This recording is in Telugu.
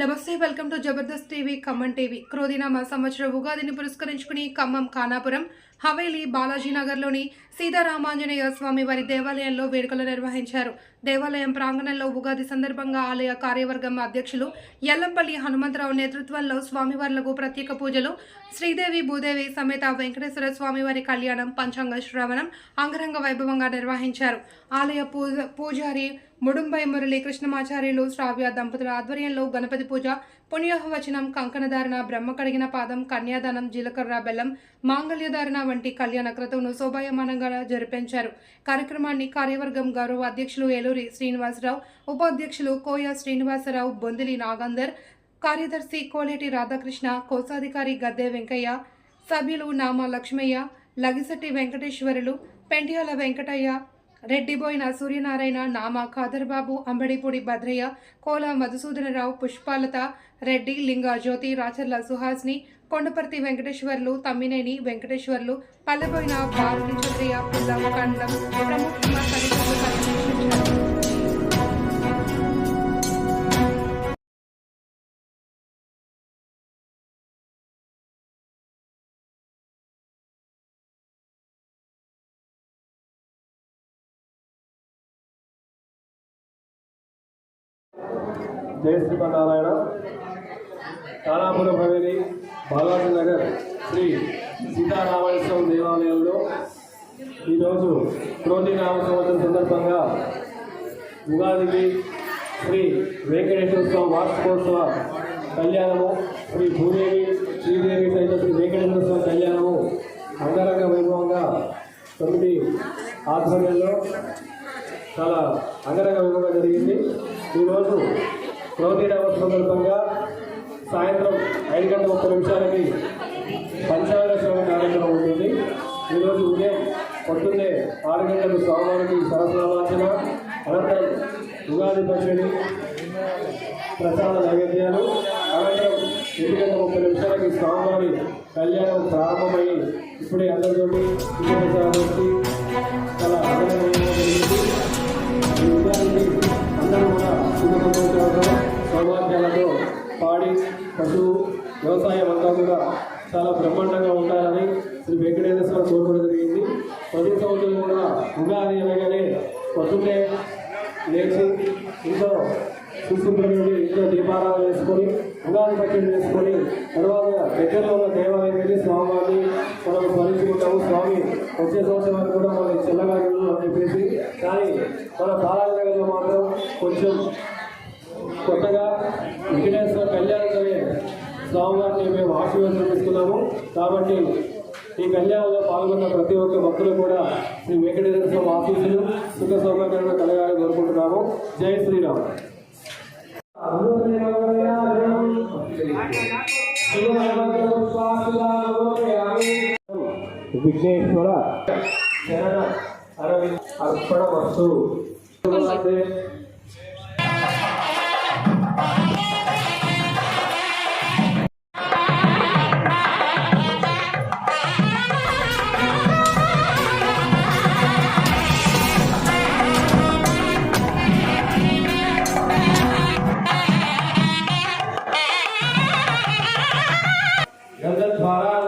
నమస్తే welcome to Jabardasth TV Khammam TV. క్రోధినామ సంవత్సర ఉగాదిని పురస్కరించుకుని ఖమ్మం ఖానాపురం హవేలీ బాలాజీనగర్లోని సీతారామాంజనేయ స్వామి వారి దేవాలయంలో వేడుకలు నిర్వహించారు. దేవాలయం ప్రాంగణంలో ఉగాది సందర్భంగా ఆలయ కార్యవర్గం అధ్యక్షులు ఎల్లంపల్లి హనుమంతరావు నేతృత్వంలో స్వామివార్లకు ప్రత్యేక పూజలు శ్రీదేవి భూదేవి సమేత వెంకటేశ్వర స్వామివారి కళ్యాణం పంచాంగ శ్రవణం అంగరంగ వైభవంగా నిర్వహించారు. ఆలయ పూజ పూజారి ముడుంబై మురళీ కృష్ణమాచార్యులు శ్రావ్య దంపతుల ఆధ్వర్యంలో గణపతి పూజ పుణ్యోహవచనం కంకణధారణ బ్రహ్మ కడిగిన పాదం కన్యాదానం జీలకర్ర బెల్లం మాంగళ్యధారణ వంటి కళ్యాణ క్రతువును శోభాయమానంగా జరిపించారు. కార్యక్రమాన్ని కార్యవర్గం గౌరవ అధ్యక్షులు ఏలూరి శ్రీనివాసరావు ఉపాధ్యక్షులు కోయ శ్రీనివాసరావు బొందిలి నాగందర్ కార్యదర్శి కోలేటి రాధాకృష్ణ కోశాధికారి గద్దె వెంకయ్య సభ్యులు నామ లక్ష్మయ్య లగిసెట్టి వెంకటేశ్వరులు పెంటియాల వెంకటయ్య రెడ్డిబోయిన సూర్యనారాయణ నామా ఖాదర్బాబు అంబడిపూడి భద్రయ్య కోల మధుసూదనరావు పుష్పాలత రెడ్డి లింగ జ్యోతి రాచర్ల సుహాస్ని కొండపర్తి వెంకటేశ్వర్లు తమ్మినేని వెంకటేశ్వర్లు పల్లెబోయిన భారతి చంద్రయ్య పుల్ల కండం ప్రముఖ జయ శ్రీమన్నారాయణ. తారాపురం హవేలి బాలాజీ నగర్ శ్రీ సీతారామేశ్వరం దేవాలయంలో ఈరోజు క్రోధి నామ సంవత్సరం సందర్భంగా ఉగాదికి శ్రీ వెంకటేశ్వర స్వామి వార్షికోత్సవ కళ్యాణము శ్రీ భూదేవి శ్రీదేవి సహిత శ్రీ వెంకటేశ్వర స్వామి కళ్యాణము అంగరంగ వైభవంగా తొమ్మిది ఆధ్వర్యంలో చాలా అంగరంగ వైభవంగా జరిగింది ఈరోజు క్రోధీరామ సందర్భంగా సాయంత్రం ఐదు గంటల ముప్పై నిమిషాలకి పంచాంగ శ్రవణ కార్యక్రమం ఉంటుంది. ఈరోజు ఉదయం పొద్దున్నే ఆరు గంటలకు స్వామివారికి సరస్వరామార్చన అనంతరం ఉగాది పచ్చడి ప్రసాద నైవేద్యాలు అనంతరం ఏడు గంటల ముప్పై నిమిషాలకి స్వామివారి కళ్యాణం ప్రారంభమై ఇప్పుడే అందరితోటి వచ్చి చాలా ఆనందంగా జరిగింది. ఈ అందరూ కూడా సౌభాగ్యాలతో పాడి పశువు వ్యవసాయం అంతా కూడా చాలా బ్రహ్మాండంగా ఉండాలని శ్రీ వెంకటేశ్వర కోరుకోవడం జరిగింది. ప్రతి సంవత్సరం కూడా ఉగాది అనగానే పొద్దున్నే లేచి ఇంట్లో చూసుకున్నటువంటి ఇంట్లో దీపారాలు వేసుకొని ఉగాది పచ్చడి వేసుకొని తర్వాత దగ్గరలో ఉన్న దేవాలయం వెళ్ళి స్వామివారిని మనం స్మరించుకుంటాము. స్వామి వచ్చే సంవత్సరానికి కూడా మనం చల్లగా అని చెప్పేసి కానీ మన బాలానగర్లో మాత్రం కొంచెం కొత్తగా వెంకటేశ్వర కళ్యాణంలోనే స్వామివారిని మేము ఆశీర్వాదం తీసుకున్నాము. కాబట్టి ఈ కళ్యాణంలో పాల్గొన్న ప్రతి ఒక్క భక్తులు కూడా శ్రీ వెంకటేశ్వర స్వామి ఆశీస్సులు సుఖ సౌకర్యంగా కలగాలని కోరుకుంటున్నాము. జై శ్రీరామ్. విఘ్నేశ్వర అర్పణ వస్తు Bharat